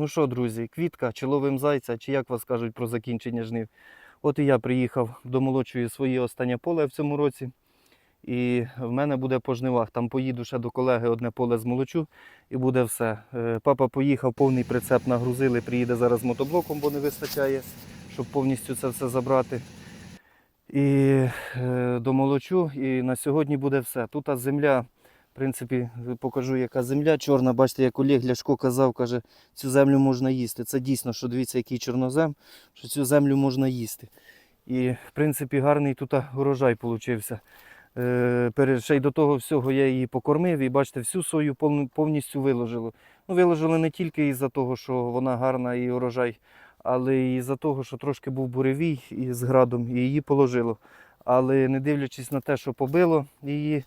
Ну що, друзі, квітка, чи ловим зайця, чи як вас кажуть про закінчення жнив. От і я приїхав до молодшої своє останнє поле в цьому році. І в мене буде по жнивах. Там поїду ще до колеги одне поле змолочу і буде все. Е, Папа поїхав, повний прицеп нагрузили, приїде зараз мотоблоком, бо не вистачає, щоб повністю це все забрати. І е, домолочу, і на сьогодні буде все. Тут земля, в принципі, покажу, яка земля чорна. Бачите, як Олег Ляшко казав, каже, цю землю можна їсти. Це дійсно, що дивіться, який чорнозем, що цю землю можна їсти. І, в принципі, гарний тут урожай получився. Е, ще й до того всього я її покормив і бачите, всю сою повністю виложило. Ну, виложили не тільки із-за того, що вона гарна і урожай, але й із-за того, що трошки був буревій із градом, і її положило. Але не дивлячись на те, що побило її,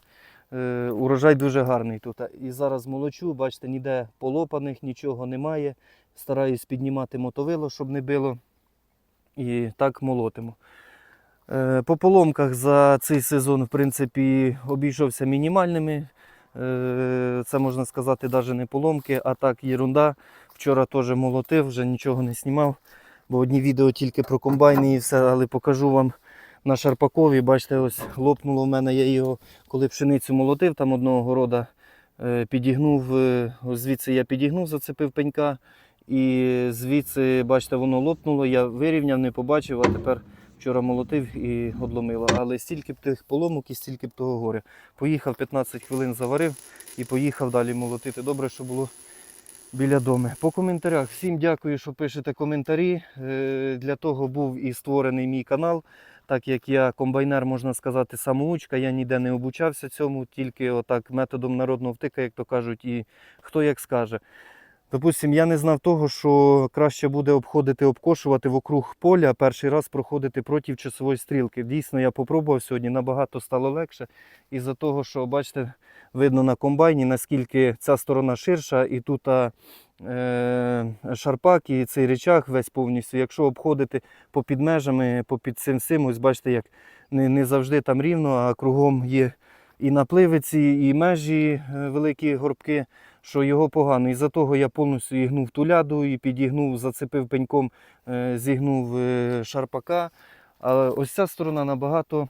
урожай дуже гарний тут. І зараз молочу, бачите, ніде полопаних, нічого немає. Стараюсь піднімати мотовило, щоб не било. І так молотимо. Е, По поломках за цей сезон, в принципі, обійшовся мінімальними. Е, Це можна сказати, навіть не поломки, а так єрунда. Вчора теж молотив, вже нічого не знімав, бо одні відео тільки про комбайни і все, але покажу вам на Шарпакові. Бачите, ось лопнуло в мене, я його, коли пшеницю молотив, там одного города е, підігнув, е, звідси я підігнув, зацепив пенька. І звідси, бачите, воно лопнуло, я вирівняв, не побачив, а тепер вчора молотив і одломило. Але стільки б тих поломок і стільки б того горя. Поїхав 15 хвилин заварив і поїхав далі молотити. Добре, що було біля дому. По коментарях. Всім дякую, що пишете коментарі. Е, Для того був і створений мій канал. Так як я комбайнер, можна сказати, самоучка, я ніде не обучався цьому, тільки отак методом народного втика, як то кажуть, і хто як скаже. Допустим, я не знав того, що краще буде обходити, обкошувати вокруг поля, перший раз проходити проти часової стрілки. Дійсно, я попробував сьогодні, набагато стало легше. Із-за того, що, бачите, видно на комбайні, наскільки ця сторона ширша, і тут а, е, шарпак і цей речах весь повністю. Якщо обходити попід межами, попід цим всім, ось бачите, як не, не завжди там рівно, а кругом є і напливиці, і межі, е, великі горбки що його погано. І за того я повністю ігнув туляду і підігнув, зацепив пеньком, е, зігнув е, шарпака. Але ось ця сторона набагато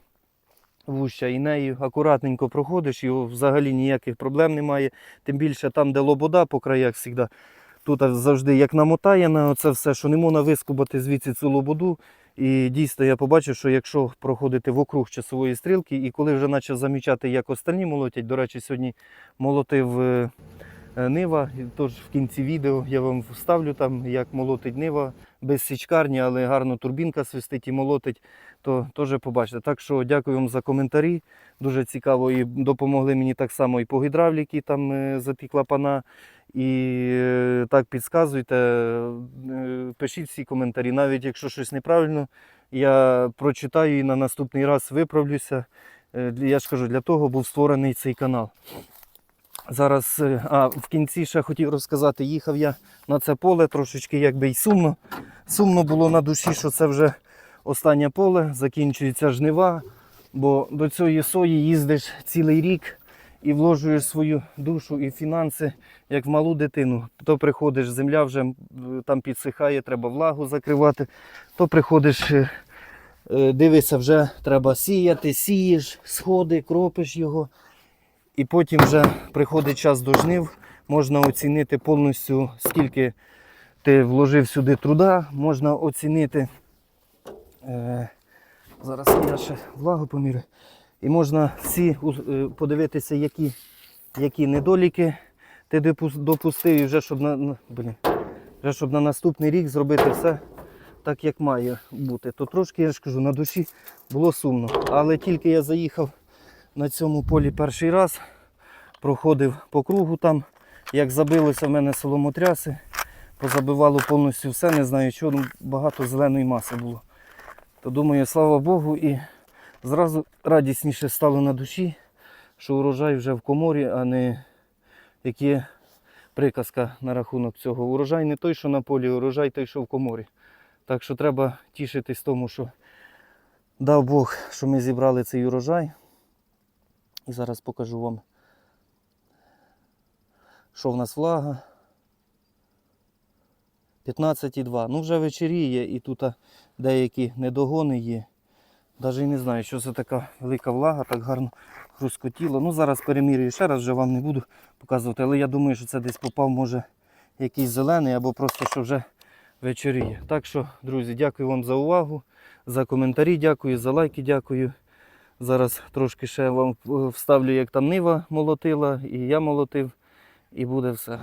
вуща і нею акуратненько проходиш, і взагалі ніяких проблем немає. Тим більше там, де лобода по краях завжди. Тут завжди як намотає на це все, що не можна вискубати звідси цю лободу. І дійсно я побачив, що якщо проходити вокруг часової стрілки, і коли вже почав замічати, як останні молотять, до речі, сьогодні молотив е, Нива. Тож в кінці відео я вам вставлю там, як молотить Нива без січкарні, але гарно турбінка свистить і молотить, то теж побачите. Так що дякую вам за коментарі. Дуже цікаво і допомогли мені так само і по гідравліки, там е, за клапана. І е, так підказуйте, е, пишіть всі коментарі. Навіть якщо щось неправильно, я прочитаю і на наступний раз виправлюся. Е, Я ж кажу, для того був створений цей канал. Зараз, е, а в кінці ще хотів розказати, їхав я на це поле, трошечки якби й сумно. Сумно було на душі, що це вже останнє поле, закінчується жнива, бо до цієї сої їздиш цілий рік і вложуєш свою душу і фінанси, як в малу дитину. То приходиш, земля вже там підсихає, треба влагу закривати, то приходиш. е, е, Дивишся, вже треба сіяти, сієш, сходи, кропиш його. І потім вже приходить час до жнив, можна оцінити повністю, скільки ти вложив сюди труда, можна оцінити. Е, зараз я ще влагу поміряю. І можна всі е, подивитися, які, які недоліки ти допустив, і вже щоб на, блін, вже щоб на наступний рік зробити все так, як має бути. То трошки, я ж кажу, на душі було сумно. Але тільки я заїхав на цьому полі перший раз, проходив по кругу там, як забилося в мене соломотряси, позабивало повністю все, не знаю чого, ну, багато зеленої маси було. То думаю, слава Богу, і зразу радісніше стало на душі, що урожай вже в коморі, а не як є приказка на рахунок цього. Урожай не той, що на полі, урожай той, що в коморі. Так що треба тішитись тому, що дав Бог, що ми зібрали цей урожай. І зараз покажу вам, що в нас влага. 15,2. Ну вже вечеріє і тут деякі недогони є. Навіть не знаю, що це така велика влага, так гарно хрускотіло. Ну зараз перемірюю ще раз, вже вам не буду показувати, але я думаю, що це десь попав, може, якийсь зелений або просто що вже вечоріє. Так що, друзі, дякую вам за увагу, за коментарі, дякую, за лайки, дякую. Зараз трошки ще вам вставлю, як там нива молотила, і я молотив, і буде все.